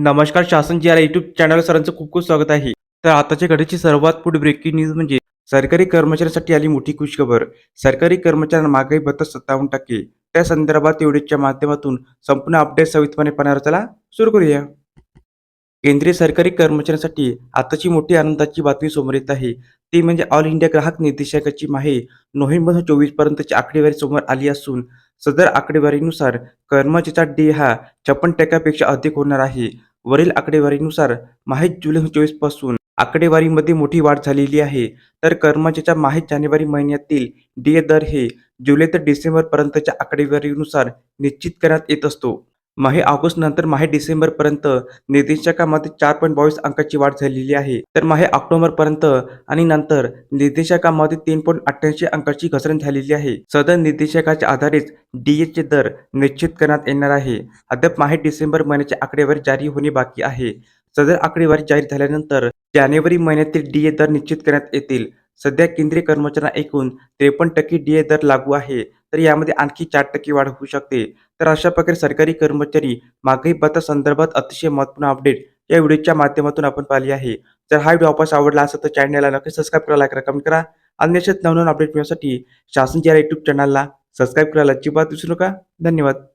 नमस्कार शासन जी R YouTube channel सरांचं खूप खूप स्वागत आहे. तर आताच्या घडीची सर्वात पुढे ब्रेकिंग न्यूज म्हणजे सरकारी कर्मचाऱ्यांसाठी आली मोठी खुशखबर. सरकारी कर्मचाऱ्यांना महागाई भत्ता सत्तावन्न टक्के. त्या संदर्भात एवढेच्या माध्यमातून संपूर्ण अपडेट सवितपणे पाहणार चला सुरू करूया. केंद्रीय सरकारी कर्मचाऱ्यांसाठी आताची मोठी आनंदाची बातमी समोर येत आहे. ती म्हणजे ऑल इंडिया ग्राहक निर्देशकाची माहे नोव्हेंबर चोवीस पर्यंतची आकडेवारी समोर आली असून सदर आकडेवारीनुसार कर्मचाऱ्याचा डे हा छप्पन टक्क्यापेक्षा अधिक होणार आहे. वरील आकडेवारीनुसार माहीत जुलै चोवीसपासून आकडेवारीमध्ये मोठी वाढ झालेली आहे. तर कर्मचाऱ्याच्या माहे जानेवारी महिन्यातील डीए दर हे जुलै ते डिसेंबर पर्यंतच्या आकडेवारीनुसार निश्चित करण्यात येत असतो. माहे ऑगस्ट नंतर माहे डिसेंबर पर्यंत कामात चार पॉईंट बावीस अंकाची वाढ झालेली आहे. तर माहे ऑक्टोबर पर्यंत आणि नंतर निर्देशांकामध्ये तीन पॉईंट अठ्ठ्याऐंशी अंकाची घसरण झालेली आहे. सदर निर्देशांकाच्या आधारेच डी दर निश्चित करण्यात येणार आहे. अद्याप माहे डिसेंबर महिन्याचे आकडेवारी जारी होणे बाकी आहे. सदर आकडेवारी जाहीर झाल्यानंतर जानेवारी महिन्यातील डी दर निश्चित करण्यात येतील. सध्या केंद्रीय कर्मचाऱ्यांना एकूण त्रेपन्न टक्के डी दर लागू आहे. तर यामध्ये आणखी चार टक्के वाढ होऊ शकते. तर अशा प्रकारे सरकारी कर्मचारी मागणी भत्ता संदर्भात अतिशय महत्त्वपूर्ण अपडेट या व्हिडिओच्या माध्यमातून आपण पाहिली आहे. जर हा व्हिडिओ आपण आवडला असेल तर चॅनलला नक्की सबस्क्राईब करा लाईक करा कमेंट करा. आणि नवनवीन अपडेट मिळण्यासाठी शासन या युट्यूब चॅनलला सबस्क्राईब करायला अजिबात विसरू नका. धन्यवाद.